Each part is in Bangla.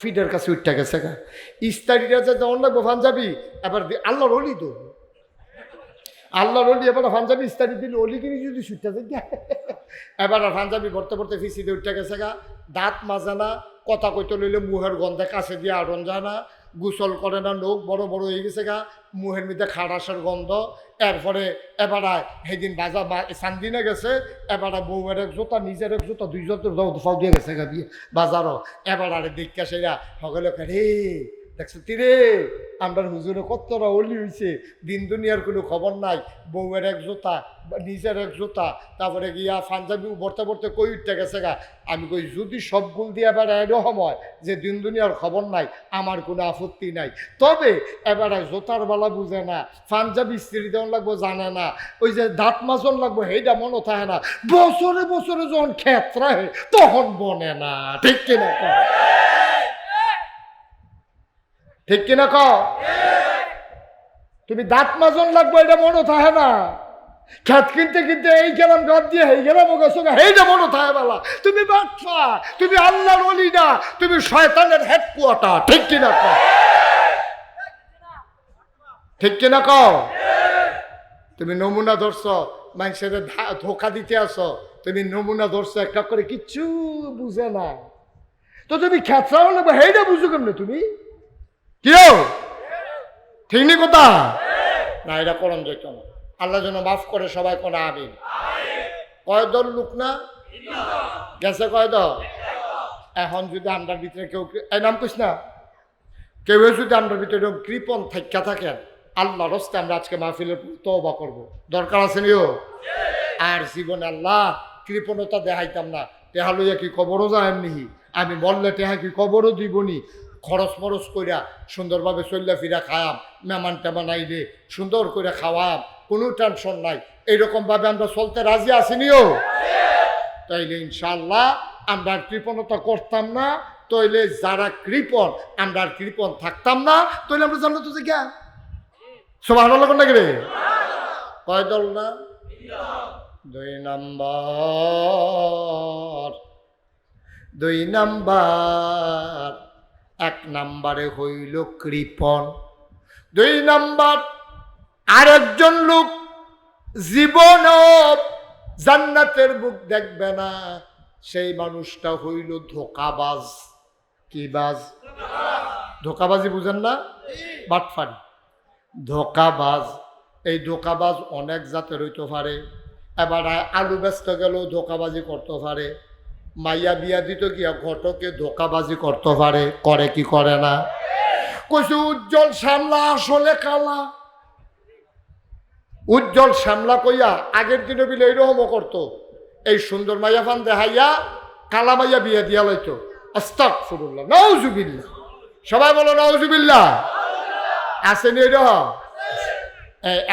ফিডের কাছে উঠতে গেছে, গা। ইস্তারিরা যে যেমন লাগবো পাঞ্জাবি, এবার আল্লাহর অলি তো। আল্লাহর অলি, এবার পাঞ্জাবি ইস্তারি দিলে অলি কিনে যদি সুটটা যায় এবার পাঞ্জাবি ভরতে ভরতে ফিসিতে উঠতে গেছে, গা। দাঁত মাজানা কথা কইতে লইলে মুহের গন্ধে কাছে দিয়ে আড়ন জানা গোসল করে না লোক, বড় বড় হয়ে গেছে গা, মুহের মধ্যে খাড়াসের গন্ধ। এরপরে এবার সেদিন বাজার সান্দিনে গেছে, এবার বউয়ের এক জোতা, নিজের এক জোতা, দুই জোতা দিয়ে গেছে গা দিয়ে বাজারও। এবার আরে দেখা সেরা সকলে রে দেখছ তিরে আমার হুজুরে কতটা অলি হয়েছে দিন দুনিয়ার কোনো খবর নাই। বউয়ের এক জোতা, নিজের এক জোতা, তারপরে গিয়া পাঞ্জাবি ভরতে ভরতে কই উঠতে গেছে গা? আমি কই, যদি সব গুল দিয়ে এবার এরও সময়, যে দিন দুনিয়ার খবর নাই, আমার কোনো আপত্তি নাই। তবে এবার জোতার বালা বুঝে না, পাঞ্জাবি স্ত্রী দেওয়ান লাগবো জানে না, ওই যে দাঁত মাজন লাগবো সেইটা মনে থাকে না। বছরে বছরে যখন ক্ষেত্রা হয়, তখন বনে না, ঠিক কিনা? ঠিক কিনা ক তুমি দাঁত মাজন লাগবো, এটা মনে থাকে না। খেত কিনতে কিনতে এই গেলাম ঘর দিয়ে এই গেলাম ওকে সঙ্গে এইটা মনে থাকে বেলা। তুমি বাচ্চা, তুমি আল্লাহর অলি তুমি শয়তানের হেডকোয়ার্টার, ঠিক কিনা ক ঠিক কিনা ক তুমি নমুনা ধরছ, মানুষের ধোকা দিতে আসো, তুমি নমুনা ধরছো, একটা করে কিচ্ছু বুঝে না। তো তুমি খেতরা হলে হেইটা বুঝো কেমনে তুমি? কিও ঠিক নি কথা? না, এটা করণ যেত না আল্লাহ যেন মাফ করে সবাই করে আমিন। কয় দল লোক না? গেছে কয় দল? এখন যদি আমরা ভিতরে কেউ এই নাম কইস না। কেউ যদি আমরা ভিতরে কৃপণ থাক্কা থাকেন আল্লাহ রস্তে আমরা আজকে মাহফিলের তওবা করব। দরকার আছে নিও? আর জীবনে আল্লাহ কৃপণতা দেখাইতাম না। তেহা লইয়া কি কবরও যায় নিহি আমি বললে তেহা কি কবরও দিবনি? খরচ মরচ কইরা সুন্দরভাবে চল্লা ফিরা খায়াম মেমান টেমান আইলে সুন্দর করে খাওয়াম, কোনো টেনশন নাই। এইরকমভাবে আমরা চলতে রাজি আসিনিও তাইলে ইনশাল্লাহ আমরা কৃপণতা করতাম না, তইলে যারা কৃপণ, আমরা আর কৃপণ থাকতাম না, তইলে আমরা জানলো তো যে জ্ঞান সব ভালো লাগো নাকি রে? কয় দল না? দুই নাম্বার। দুই নাম্বার। এক নাম্বারে হইল কৃপণ। দুই নাম্বার, আরেকজন লোক জীবন জান্নাতের মুখ দেখবে না। সেই মানুষটা হইল ধোকাবাজ। কি বাজ? ধোকাবাজি বুঝেন না? বাটফারি। ধোকাবাজ। এই ধোকাবাজ অনেক জাতের হইতে পারে। এবার আলু ব্যস্ত গেলেও ধোকাবাজি করতে পারে। মাইয়া বিয়া দিত গিয়া ঘটকে ধোকাবাজি করতে পারে, করে কি করে না? কইছে, উজ্জ্বল শ্যামলা আসলে কালা। উজ্জ্বল শ্যামলা কইয়া আগের দিনে বিলে এইরকমও করতো। এই সুন্দর মাইয়া ফান দেখাইয়া কালা মাইয়া বিয়া দিয়া লইতো। আস্তাক ফুরুল্লাহ নওজুবিল্লা সবাই বলো নওজুবিল্লা আসেনি এরকম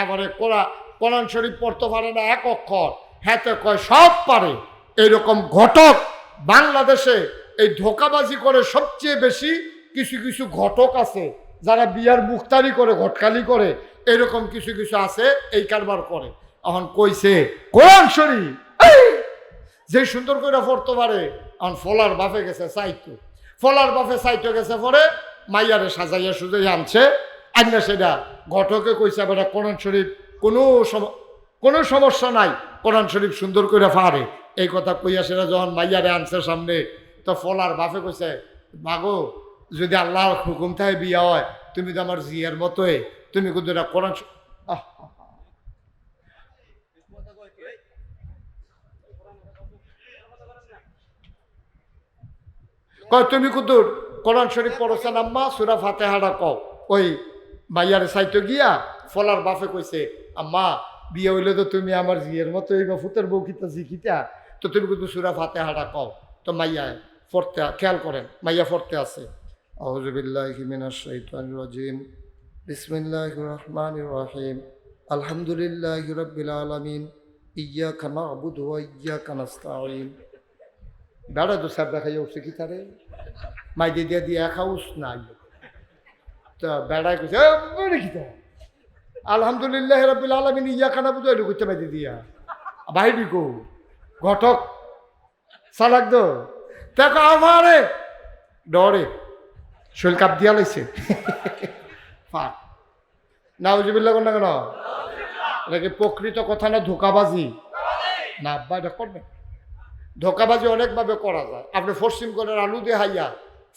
এবারে কোরআ কোরআন শরীফ পড়তে পারে না, এক অক্ষর। হ্যাঁতে কয়, সব পারে। এরকম ঘটক বাংলাদেশে এই ধোকাবাজি করে সবচেয়ে বেশি কিছু কিছু ঘটক আছে, যারা বিয়ার মুখতারি করে, ঘটকালি করে, এরকম কিছু কিছু আছে, এই কারবার করে। এখন কইছে, কোরআন শরীফ যে সুন্দর করে পড়তে পারে। এখন ফলার বাফে গেছে সাইতো। ফলার বাফে সাইতো গেছে পরে মাইয়ারে সাজাইয়া সুজাইয়া আনছে। আইনা সেটা ঘটকে কইছে বেটা কোরআন শরীফ কোনো কোনো সমস্যা নাই। কোরআন শরীফ সুন্দর করে পারে। এই কথা কইয়া সেটা যখন মাইয়ারে আনছে সামনে, তো ফলার বাফে কইছে, মাগো, যদি আল্লাহর হুকুম থাকে বিয়া হয়, তুমি তো আমার জিয়ার মতোই, তুমি কিন্তু এটা কোরআন কয়, তুমি কুতুর কোরআন শরীফ পড়ছেন আম্মা সুরা ফাতেহাটা কও। ওই মাইয়ারে সাইতে গিয়া ফলার বাপে কইছে, আম্মা, বিয়ে হইলে তো তুমি আমার জিয়ের মতো এই ফুতের বউ কিতা জিকিতা তো তুমি কিন্তু সুরা ফাতেহাটা কও। তো মাইয়া পড়তে খেয়াল করেন মাইয়া পড়তে আছে। আউযুবিল্লাহি মিনাশ শাইতানির রাজিম। বিসমিল্লাহির রহমানির রহিম। আলহামদুলিল্লাহি আলামিন। ইয়াকা না'বুদু ওয়া ইয়াকা নাস্তাঈন। বেড়া তো সাপ দেখাই উঠছে কি তারে? মাই দিয়ে দিয়ে একা উস নাই। তো বেড়ায় কইছে "এ, কি তা? আলহামদুলিল্লাহ রবিল আলমিন ইয়া খানা বুঝো এটু করতে পাই দিয়া বাইরি কো ঘটক, চালাক দেখো আমারে। ডরে শৈল কাপ দিয়া লাইছে। পাক নাউজিবিল্লা কোন না কেন? এটা কি প্রকৃত কথা না ধোকাবাজি? না, আব্বা, এটা করবেন ধোকাবাজি অনেকভাবে করা যায়। আপনি পশ্চিম করের আলু দিয়ে হাইয়া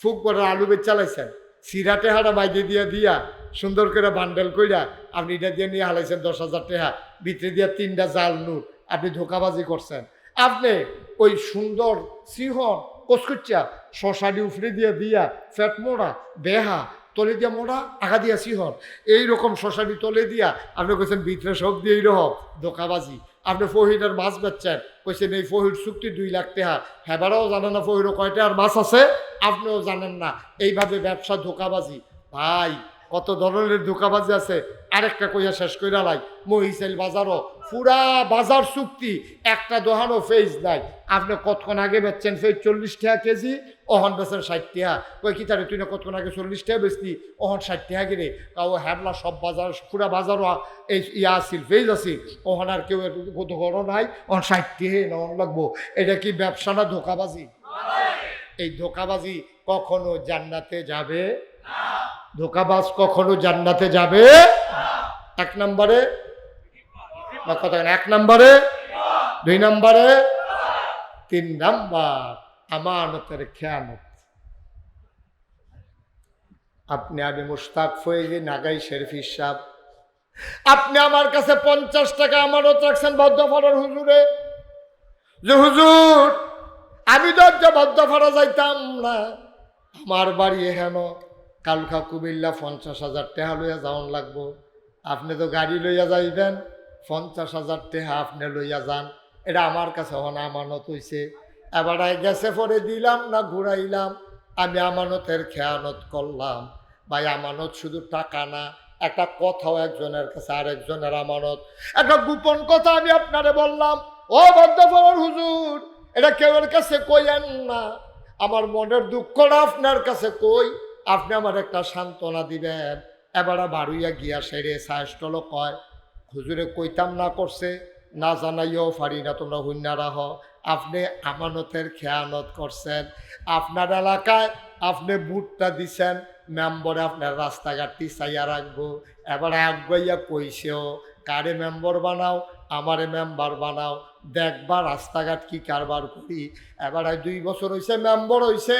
ফুক করের আলু বেচ চালাইছেন। সিরা টেহাটা বাইদে দিয়া দিয়া, সুন্দর করে বান্ডেল কইরা আপনি এটা দিয়ে নিয়ে হালাইছেন দশ হাজার টেহা। ভিতরে দিয়া তিনটা জাল নুট আপনি ধোকাবাজি করছেন। আপনি ওই সুন্দর সিংহন কচকুচ্চা শশাডি উফরে দিয়া দিয়া, ফ্যাট মোড়া বেহা তলে দিয়া মোড়া, আগা দিয়া সিংহন এইরকম শশাডি তলে দিয়া আপনি কইছেন ভিতরে সব দিয়ে রহ ধোকাবাজি। আপনি ফহিরের মাছ বেচছেন, কইছেন এই ফহির চুক্তি দুই লাখ টাকা হেবারাও জানেন না ফহিরও কয়টা আর মাছ আছে, আপনিও জানেন না। এইভাবে ব্যবসা ধোকাবাজি। ভাই কত ধরনের ধোকাবাজি আছে আরেকটা কইয়া শেষ কইরা লাই। মহিষেল বাজারও পুরা বাজার চুক্তি একটা দোহানো ফেজ নাই। আপনি কতক্ষণ আগে বেচছেন ফেজ চল্লিশ টাকা কেজি অহন বেচেন ষাট টাকা। কই কি তারে তুই না কতক্ষণ আগে চল্লিশ টাকা বেচতি অহন ষাট টাকা কিনে কাউ হ্যাবলা সব বাজার পুরা বাজারও এই ইয়া আসিল ফেজ আছিল। অহন আর কেউ কত গড় নাই অহন ষাট টাকা না অহন লাগবো। এটা কি ব্যবসা না ধোকাবাজি? এই ধোকাবাজি কখনো জান্নাতে যাবে? ধোকাবাজ কখনো জান্নাতে যাবে? এক নম্বরে? কত এক নম্বরে? দুই নম্বরে? তিন নাম্বার, আমানতের খেয়ানত আপনি আমি মুস্তাক ফয়েজি, নাগাই শরীফ সাহ আপনি আমার কাছে পঞ্চাশ টাকা আমানত রাখছেন বদ্ধফাড়ার হুজুরে। যে হুজুর, আমি তো বদ্ধফাড়া যাইতাম না। আমার বাড়ি হেন কালকা কুমিল্লা পঞ্চাশ হাজার টেহা লইয়া যাওয়ান লাগবো। আপনি তো গাড়ি লইয়া যাইবেন, পঞ্চাশ হাজার টেহা আপনি লইয়া যান। এটা আমার কাছে হন আমানত হইছে। এবার গেছে পরে দিলাম না ঘুরাইলাম, আমি আমানতের খেয়ানত করলাম। ভাই, আমানত শুধু টাকা না, একটা কথাও একজনের কাছে আরেকজনের আমানত। একটা গোপন কথা আমি আপনারে বললাম, ও বদ্ধফর হুজুর, এটা কেউর কাছে কইয়েন না। আমার মনের দুঃখটা আপনার কাছে কই? আপনি আমার একটা সান্ত্বনা দিবেন। এবারে বাড়ুইয়া গিয়া সেরে সাহসটল কয়, হুজুরে কইতাম না করছে, না জানাইও পারি না, তোমরা হুন্যারা হ আপনি আমানতের খেয়ানত করছেন। আপনার এলাকায় আপনি বুটটা দিছেন, মেম্বরে আপনার রাস্তাঘাটটি চাইয়া রাখব। এবার আগুয়াইয়া কইছেও কারে মেম্বার বানাও, আমারে মেম্বার বানাও। দেখবা রাস্তাঘাট কি কারবার করি। এবারে দুই বছর হইছে, মেম্বার হইছে,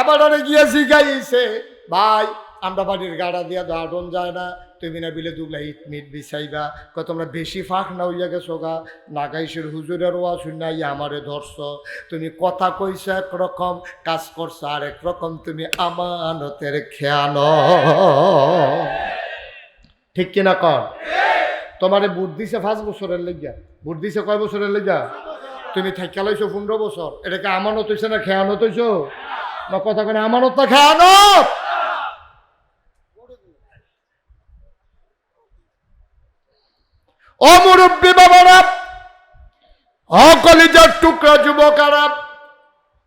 এবারে গিয়ে জিগাইছে। ভাই, আমরা বাড়ির গাড়া দিয়া দাঁড়ন যায় না। তুমি না বিলে দুগলা ইট মিট বিছাইবা। কত তোমরা বেশি ফাঁক না হইয়া গেছো গা। নাগাইশের হুজুরের ওয়া শুনাই আমারে ধরছ। তুমি কথা কইছো একরকম, কাজ করছ আর একরকম তুমি আমানতের খেয়াল ঠিক কিনা? কর তোমারে বুট দিছে পাঁচ বছরের লেগিয়া। বুট কয় বছরের লেগিয়া? তুমি থাইকা লাইছো পনেরো বছর। এটাকে আমানত হইছে না খেয়ানত হইছো? না, কথা কেন আমানত না খেয়ানত? ও মুরব্বী বাবারা অকলিজার টুকরা যুবকারা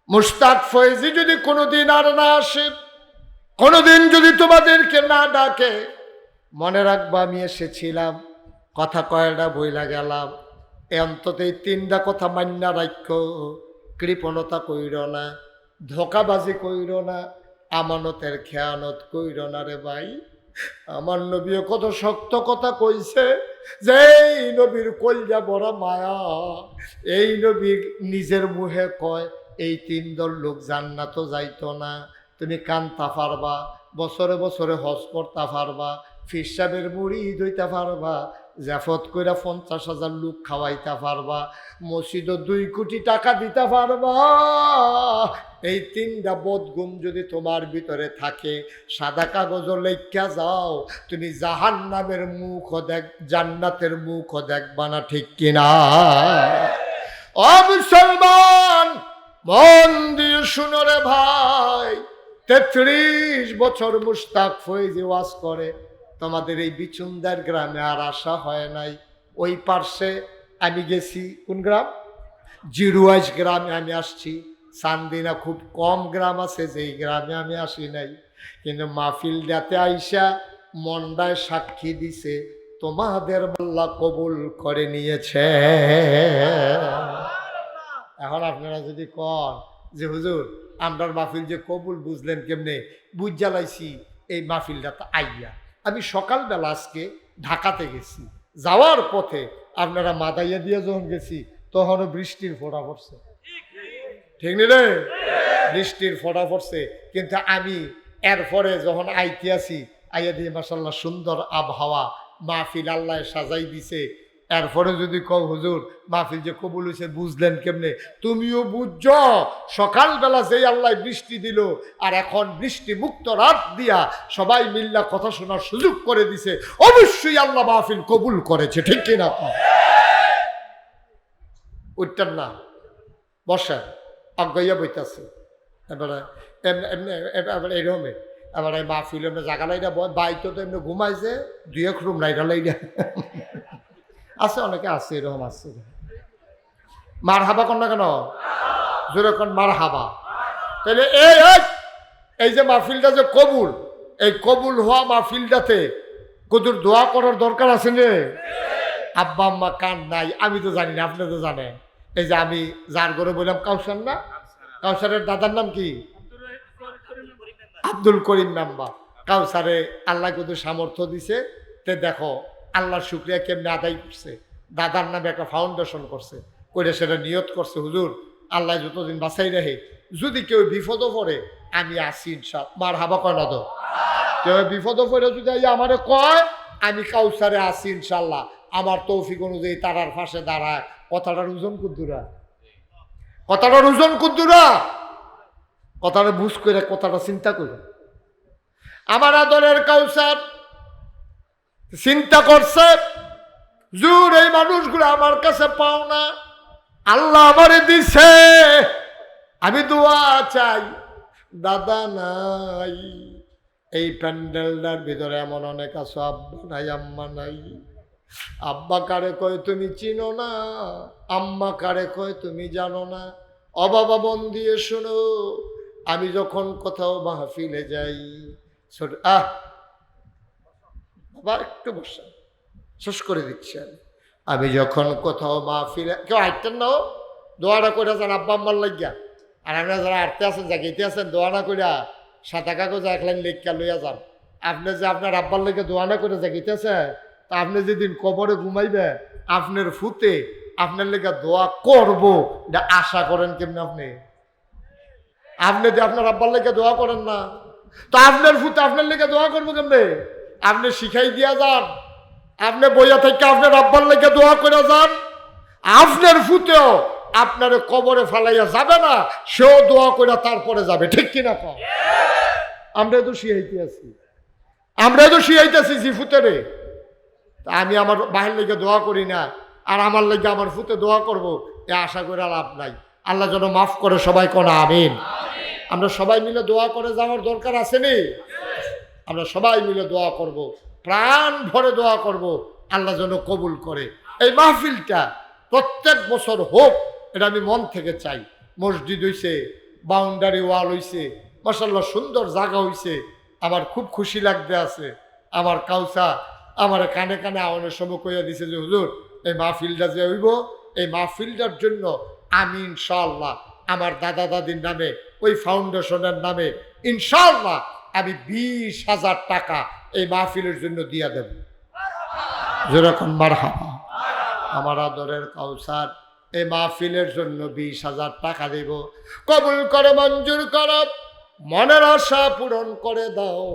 মুস্তাক ফয়েজি যদি কোনোদিন আর না আসে, কোনোদিন যদি তোমাদেরকে না ডাকে, মনে রাখব আমি এসেছিলাম, কথা কয়টা বইলা গেলাম, এ অন্তত এই তিনটা কথা মান্যা রাখ্য কৃপণতা কইর না, ধোকাবাজি কইর না, আমানতের খেয়ানত কইর না রে ভাই। আমার নবীও কত শক্ত কথা কইছে যে এই নবীর কলজা বড় মায়া, এই নবীর নিজের মুহে কয়, এই তিন দল লোক জান্নাতও যাইতো না। তুমি কান্তা পারবা, বছরে বছরে হজ করতা পারবা, ফিরসাবের মুড়ি দইতা পারবা জাফত কইরা পঞ্চাশ হাজার লোক খাওয়াইতে পারবা, মসজিদও দুই কোটি টাকা দিতে পারবা। এই তিনটা বোধগুণ যদি তোমার ভিতরে থাকে, সাদা কাগজ লেখা যাও, তুমি জাহান নামের মুখ দেখ, জান্নাতের মুখ দেখবা না, ঠিক কিনা? ও মুসলমান, মন দিয়ে শুনো রে ভাই, তেত্রিশ বছর মুস্তাক ফয়েজি ওয়াজ করে। তোমাদের এই বিচুন্দার গ্রামে আর আসা হয় নাই। ওই পার্শ্বে আমি গেছি, কোন গ্রাম? জিরুয়াইশ গ্রামে আমি আসছি। সান্দিনা খুব কম গ্রাম আছে, যেই গ্রামে আমি আসি নাই। কিন্তু মাহফিল ডাতে আইসা মন্ডায় সাক্ষী দিছে, তোমাদের আল্লাহ কবুল করে নিয়েছে। এখন আপনারা যদি কন যে, হুজুর, আমরার মাহফিল যে কবুল বুঝলেন কেমনে? বুঝ জ্বালাইছি, এই মাহফিলটা তো আইয়া। আমি সকালবেলা আজকে ঢাকাতে গেছি। যাওয়ার পথে আপনারা মাদাইয়া দিয়ে যখন গেছি, তখনও বৃষ্টির ফোড়া পড়ছে। ঠিক নি রে? বৃষ্টির ফোড়া পড়ছে। কিন্তু আমি এরপরে যখন আইতে আসি, আইয়া দিয়ে মাসাল্লাহ সুন্দর আবহাওয়া মাহফিল আল্লাহ সাজাই দিছে। এরপরে যদি কও, হুজুর, মাহফিল যে কবুল হয়েছে বুঝলেন কেমনে? তুমিও বুঝছ, সকালবেলা যেই আল্লাহ বৃষ্টি দিল, আর এখন বৃষ্টি মুক্ত রাত দিয়া সবাই মিল্লা কথা শোনার সুযোগ করে দিছে, অবশ্যই আল্লাহ মাহফিল কবুল করেছে, ঠিক কিনা উঠতেন না। বসেন অজ্ঞইয়া বইতাছে। এবারে, এমনি এমনি, এবার এরমে এবার মাহফিল এমনি জাগা বাইতো তো এমনি ঘুমাইছে, দুই এক রুম লাইরা লাইরা। আছে অনেকে আছে এরকম আছে। মার হাবা কন না কেন? জোরে কন মার হাবা তাহলে এই এই, যে মাহফিলটা যে কবুল এই কবুল হওয়া মাহফিলটাতে কদুর দোয়া করার দরকার আছে রে আব্বা আম্মা কান নাই আমি তো জানি না আপনি তো জানেন। এই যে আমি যার ঘরে বললাম কাউসার না? কাউসারের দাদার নাম কি? আব্দুল করিম মেম্বার। কাউসারে আল্লাহ কত সামর্থ্য দিছে তে দেখো আল্লাহর শুক্রিয়া কেমনে আদায় করছে? দাদার নামে একটা ফাউন্ডেশন করছে করে সেটা নিয়ত করছে। হুজুর, আল্লাহ যতদিন বাঁচাই রাখে, যদি কেউ বিপদ পড়ে, আমি আসি ইনশাল মার হাবা কয় না তো? কেউ বিপদ পড়ে যদি আমারে কয়, আমি কাউসারে আসি ইনশাল্লাহ আমার তৌফিক অনুযায়ী তারার পাশে দাঁড়ায়। কথাটার ওজন কুদ্দুরা? কথাটার ওজন কুদ্দুরা? কথাটা বুঝ করে কথাটা চিন্তা করে। আমার আদরের কাউসার চিন্তা করছে, জুর, এই মানুষগুলো আমার কাছে পাও না। আল্লাহ আমারে দিছে। আমি দোয়া চাই। দাদা নাই, এই প্যান্ডেলটার ভিতরে এমন অনেক আছো, আব্বা নাই, আম্মা নাই। আব্বা কারে কয়, তুমি চিনো না? আম্মা কারে কয়, তুমি জানো না? অবাবা মন দিয়ে শোনো। আমি যখন কোথাও মাহফিলে যাই, ছোট আহ বাবা একটু বসা শেষ করে দিচ্ছি আমি যখন কোথাও মা ফিরে, কেউ আইতেন নাও দোয়াটা করে যান আব্বা আম্মার লাগিয়া। আর আপনারা যারা আটতে আছেন জাগাইতে আছেন দোয়ানা কইরা সাদা কাগজ এক লাইন লেখা লইয়া যান। আপনি যে আপনার আব্বার লেগে দোয়ানা করে জাগিতেছে তা আপনি যেদিন কবরে ঘুমাইবে, আপনার ফুতে আপনার লেগে দোয়া করব। এটা আশা করেন কেমনি আপনি? আপনি যে আপনার আব্বার লেগে দোয়া করেন না, তো আপনার ফুতে আপনার লেগে দোয়া করব কেমনে? আপনি শিখাই দিয়া যান। আপনি বইয়া থেকে আপনার আব্বার লেগে দোয়া করে যান। আপনার ফুতেও আপনার কবরে ফালাইয়া যাবে না, সেও দোয়া করে তারপরে যাবে। ঠিক কিনা কম আমরা তো শিয়াইতে আছি। আমরা তো শিয়াইতেছি জিফুতেরে তা আমি আমার বাহির লেগে দোয়া করি না, আর আমার লেগে আমার ফুতে দোয়া করব, এ আশা করে লাভ নাই। আল্লাহ যেন মাফ করে সবাই কোনা, আমিন। আমরা সবাই মিলে দোয়া করে যাওয়ার দরকার আছে নি? আমরা সবাই মিলে দোয়া করব। প্রাণ ভরে দোয়া করব, আল্লাহ যেন কবুল করে। এই মাহফিলটা প্রত্যেক বছর হোক, এটা আমি মন থেকে চাই। মসজিদ হইছে বাউন্ডারি ওয়াল হইছে মাসাল্লাহ সুন্দর জায়গা হইছে। আমার খুব খুশি লাগতে আছে। আমার কাউসা আমার কানে কানে আওয়ানোর সময় কইয়া দিছে যে, হুজুর, এই মাহফিলটা যে হইব, এই মাহফিলটার জন্য আমি ইনশাল্লাহ আমার দাদা দাদির নামে, ওই ফাউন্ডেশনের নামে ইনশাল্লাহ আমি বিশ হাজার টাকা এই মাহফিলের জন্য দিয়ে দেব। যেরকম বার আমার আদরের কাউসার, এই মাহফিলের জন্য বিশ হাজার টাকা দেব। কবুল করে, মঞ্জুর কর, মনের আশা পূরণ করে দাও।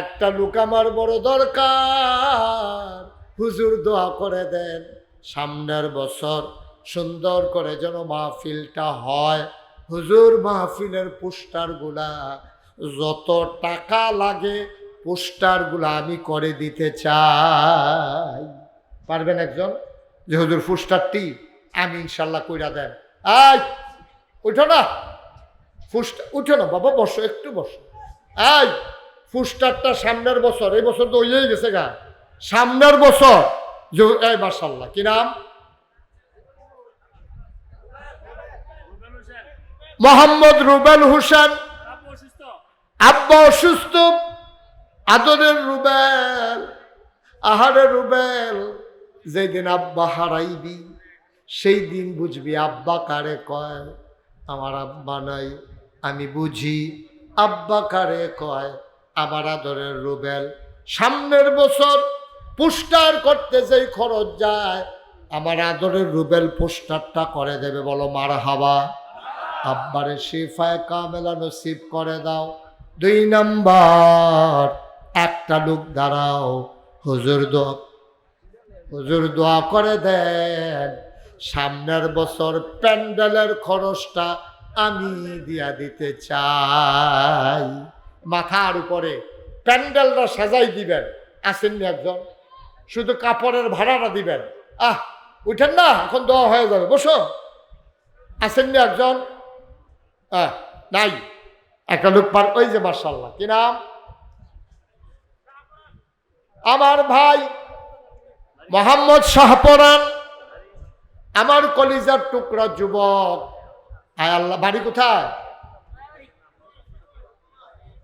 একটা লোক আমার বড় দরকার। হুজুর দোয়া করে দেন, সামনের বছর সুন্দর করে যেন মাহফিলটা হয়। হুজুর মাহফিলের পোস্টারগুলা যত টাকা লাগে, পোস্টারগুলা আমি করে দিতে চাই। পারবেন একজন? যে হুজুর, পোস্টারটি আমি ইনশাল্লাহ কইরা দেন আই উঠো না। উঠো না বাবা, বসো, একটু বসো। এই ফুস্টারটা সামনের বছর, এই বছর তো হয়েই গেছে গা। সামনের বছর, যে মার্শাল্লাহ কি নাম? মোহাম্মদ রুবেল হোসেন। আব্বা অসুস্থ, আদরের রুবেল আহারে রুবেল, যেদিন আব্বা হারাইবি, সেই দিন বুঝবি আব্বা কারে কয়, আমার আব্বা নাই, আমি বুঝি আব্বা কারে কয়, আমার আদরের রুবেল, সামনের বছর পুস্টার করতে যেই খরচ যায়, আমার আদরের রুবেল পোস্টারটা করে দেবে বলো মার হাবা আব্বারে শিফায় কামেলা নসিব করে দাও। দুই নম্বর। একটা লোক দাঁড়াও হুজুর দোয়া হুজুর দোয়া করে দেন। সামনের বছর প্যান্ডেলের খরচটা আমি দিয়া দিতে চাই। মাথার উপরে প্যান্ডেলটা সাজাই দিবেন। আসেননি একজন? শুধু কাপড়ের ভাড়াটা দিবেন। আহ উঠেন না এখন দোয়া হয়ে যাবে বসো। আসেননি একজন? আহ, নাই। একটা লোক পার, ওই যে মার্শাল্লাহ কি নাম? আমার ভাই মোহাম্মদ শাহপরান আমার কলিজার টুকরা যুবক। আয় আল্লাহ, বাড়ি কোথায়?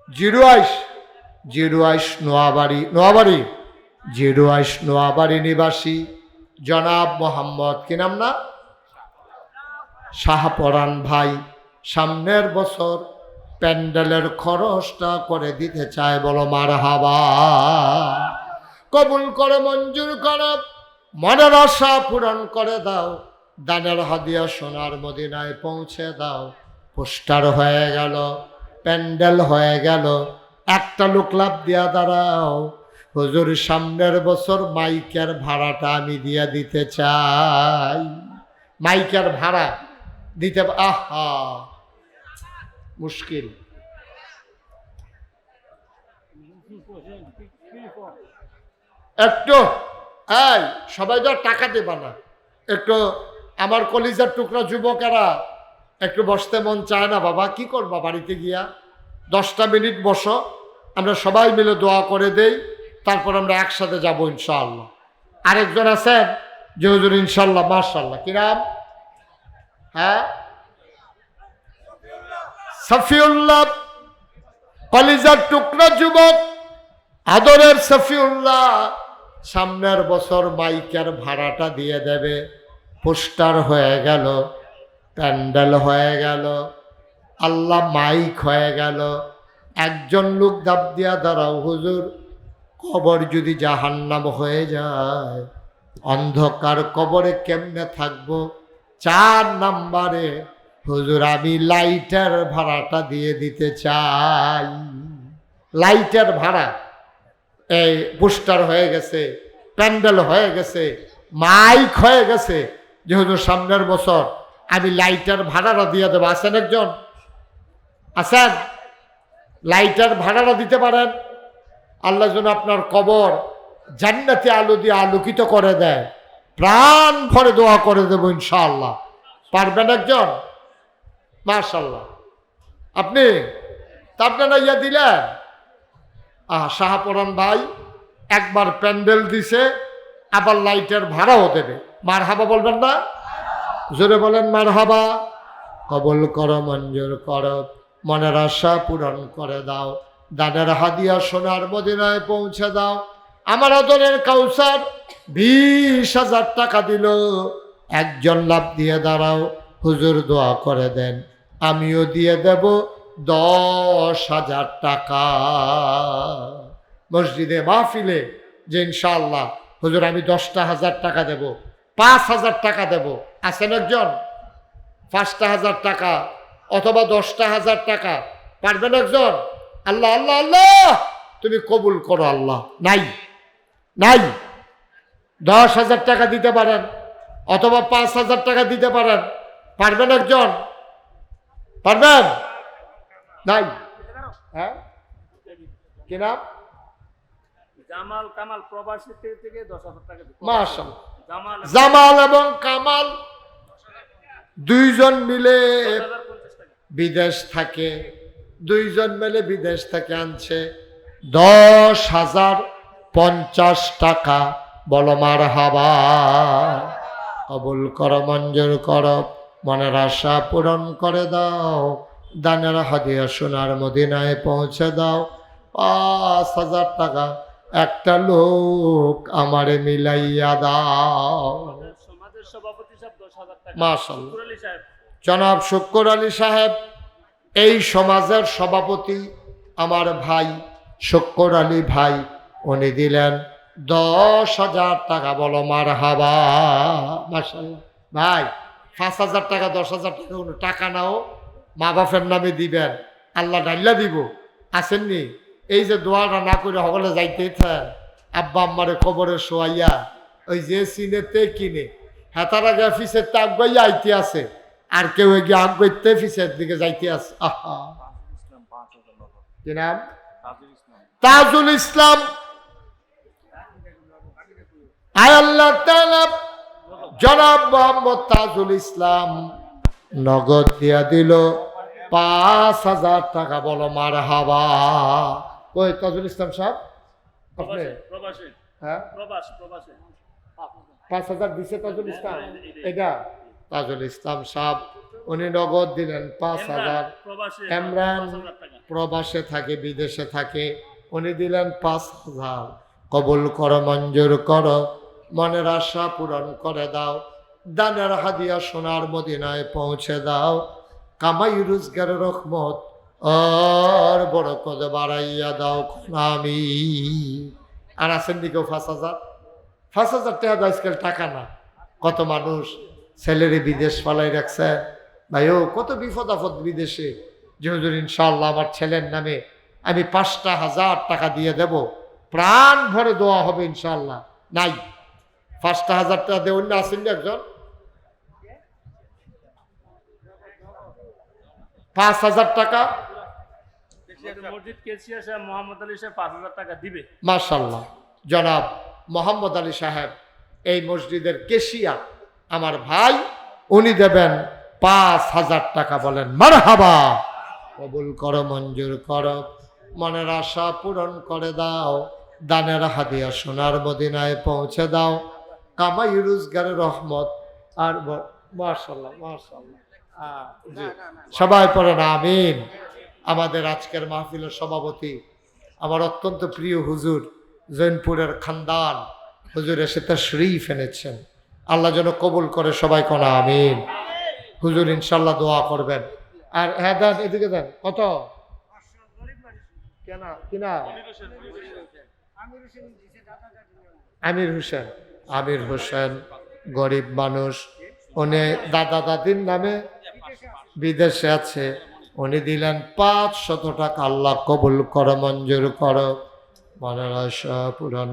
জিরো আইস জিরো আইস নোয়াবাড়ি নোয়াবাড়ি, জিরো আইস নোয়াবাড়ি নিবাসী জনাব মোহাম্মদ, কি নাম না? শাহপরান ভাই, সামনের বছর প্যান্ডেলের খরচটা করে দিতে চায়, বলো মার হাবা কবুল করে, মঞ্জুর করো, মনের আশা পূরণ করে দাও, দানের হাদিয়া সোনার মদিনায় পৌঁছে দাও। পোস্টার হয়ে গেল, প্যান্ডেল হয়ে গেল, একটা লাভ দিয়া দাঁড়াও। হুজুর, সামনের বছর মাইকের ভাড়াটা আমি দিয়ে দিতে চাই। মাইকের ভাড়া দিতে, আহা! মুশকিল। একটু, এই, সবাই তো টাকা দেবা না। একটু আমার কলিজার টুকরা যুবকেরা একটু বসতে মন চায় না, বাবা, কি করবা বাড়িতে গিয়া? দশটা মিনিট বসো, আমরা সবাই মিলে দোয়া করে দেই, তারপর আমরা একসাথে যাব ইনশাআল্লাহ। আরেকজন আছেন, যে হুজুর ইনশাল্লাহ মার্শাল্লাহ কি নাম হ্যাঁ? সফিউল্লাহ, কলিজার টুকরা যুবক, আদরের সফিউল্লাহ, সামনের বছর মাইকের ভাড়াটা দিয়ে দেবে। পোস্টার হয়ে গেল, প্যান্ডেল হয়ে গেল, আল্লাহ মাইক হয়ে গেল। একজন লোক দাব দিয়া দাঁড়াও হুজুর, কবর যদি জাহান্নাম হয়ে যায়, অন্ধকার কবরে কেমনে থাকব? চার নাম্বারে হুজুর, আমি লাইটের ভাড়াটা দিয়ে দিতে চাই। লাইটের ভাড়া, এই পোস্টার হয়ে গেছে, প্যান্ডেল হয়ে গেছে, মাইক হয়ে গেছে। যে হুজুর, সামনের বছর আমি লাইটের ভাড়াটা দিয়ে দেবো। আছেন একজন? আছেন? লাইটার ভাড়াটা দিতে পারেন? আল্লাহ যেন আপনার কবর জান্নাতি আলো দিয়ে আলোকিত করে দেয়। প্রাণ ভরে দোয়া করে দেবো ইনশাআল্লাহ। পারবেন একজন? মার্শাল্লাহ আপনি তা আপনারা ইয়া দিলেন? আহ শাহপরান ভাই একবার প্যান্ডেল দিছে, আবার লাইটের ভাড়াও দেবে। মার হাবা বলবেন না? জোরে বলেন মার হাবা কবল করো, মঞ্জুর করো, মনের আশা পূরণ করে দাও। দানের হাদিয়া সোনার মদিনায় পৌঁছে দাও। আমার আদরের কাউসার বিশ হাজার টাকা দিল। একজন লাভ দিয়ে দাঁড়াও, হুজুর দোয়া করে দেন। আমিও দিয়ে দেব দশ হাজার টাকা। মসজিদে মাহফিলে যে ইনশাল্লাহ হুজুর, আমি দশটা হাজার টাকা দেব, পাঁচ হাজার টাকা দেব। আছেন একজন? পাঁচটা হাজার টাকা অথবা দশটা হাজার টাকা, পারবেন একজন? আল্লাহ আল্লাহ আল্লাহ! তুমি কবুল করো আল্লাহ। নাই নাই। দশ হাজার টাকা দিতে পারেন অথবা পাঁচ হাজার টাকা দিতে পারেন, পারবেন একজন? পারবেন? নাই। হ্যাঁ? কি নাম? জামাল কামাল প্রবাসী থেকে দশ হাজার টাকা। জামাল এবং কামাল দুইজন মিলে বিদেশ থাকে। দুইজন মিলে বিদেশ থেকে আনছে। দশ হাজার পঞ্চাশ টাকা। বলো মার হাবা কবুল কর মঞ্জুর কর। মনের আশা পূরণ করে দাও। দানের হাদিয়া সোনার মদিনায় পৌঁছে দাও। পাঁচ হাজার টাকা একটা লোক আমারে মিলাইয়া দাও। সাহেব জনাব শুক্কর আলী সাহেব এই সমাজের সভাপতি আমার ভাই শক্কর আলী ভাই উনি দিলেন দশ হাজার টাকা বলো মার হাবা ভাই পাঁচ হাজার টাকা দশ হাজার টাকা কোনো টাকা নাও মা বাপের নামে দিবেন। আল্লাহ ডাল্লা দিব। আসেননি? এই যে দোয়াটা না করে সকলে যাইতে থাক আব্বা আম্মারে কবরে শোয়াইয়া ওই যে সিনেতে কিনে হেতারা গিয়ে ফিসের তে আগাইয়া আইতে আছে। আর কেউ গিয়ে আগাইতে ফিসের দিকে যাইতে আছে। আহা। কি নাম? তাজুল ইসলাম। আয় আল্লাহ তাআলা জনাব মোহাম্মদ তাজুল ইসলাম নগদ দিয়া দিল পাঁচ হাজার টাকা বলো মার হাবা ওই তাজুল ইসলাম সাহেব? আপনি? হ্যাঁ? পাঁচ হাজার দিছে তাজুল ইসলাম? এটা? তাজুল ইসলাম সাহেব উনি নগদ দিলেন পাঁচ হাজার। এমরান প্রবাসে থাকে বিদেশে থাকে। উনি দিলেন পাঁচ হাজার। কবুল করো মঞ্জুর করো। মনের আশা পূরণ করে দাও। দানের হাদিয়া সোনার মদিনায় পৌঁছে দাও। কামাই রোজগারের রহমত আর বড় কদ বাড়াইয়া দাও আমি আর আছেন দিকেও পাঁচ হাজার? পাঁচ হাজার টাকা আজকাল টাকা না। কত মানুষ ছেলেরে বিদেশ পালাই রাখছে। ভাইও, কত বিপদ আপদ বিদেশে। হুজুর ইনশাল্লাহ আমার ছেলের নামে আমি পাঁচটা হাজার টাকা দিয়ে দেব। প্রাণ ভরে দোয়া হবে ইনশাল্লাহ নাই। পাঁচটা হাজার টাকা দিয়ে অন্য আসেন না একজন? পাঁচ হাজার টাকা? মসজিদ কেসিয়া সাহেব পাঁচ হাজার টাকা দিবে মার্শাল্লাহ জনাব মোহাম্মদ আলী সাহেব, এই মসজিদের কেশিয়া আমার ভাই, উনি দেবেন পাঁচ হাজার টাকা বলেন, মারহাবা। কবুল করো, মঞ্জুর করো, মনের আশা পূরণ করে দাও, দানের হাদিয়া সোনার মদিনায় পৌঁছে দাও। কামাই রোজগারের রহমত আর মার্শাল্লাহ মার্শাল্লাহ। সবাই পড়েন আমিন। আমাদের আজকের মাহফিলের সভাপতি আমার অত্যন্ত প্রিয় হুজুর জৈনপুরের খানদান। হুজুর এসে তার শরীফ এনেছেন। আল্লাহ যেন কবুল করে সবাই কোনা আমিন। হুজুর ইনশাল্লাহ দোয়া করবেন। আর হ্যাঁ দেন এদিকে দেন কত? কেনা কিনা আমির হোসেন। আমির হোসেন, গরিব মানুষ উনি দাদা দাদির নামে বিদেশে আছে উনি দিলেন পাঁচ শত টাকা, আল্লাহ কবুল করো, মঞ্জুর করো আশা পূরণ।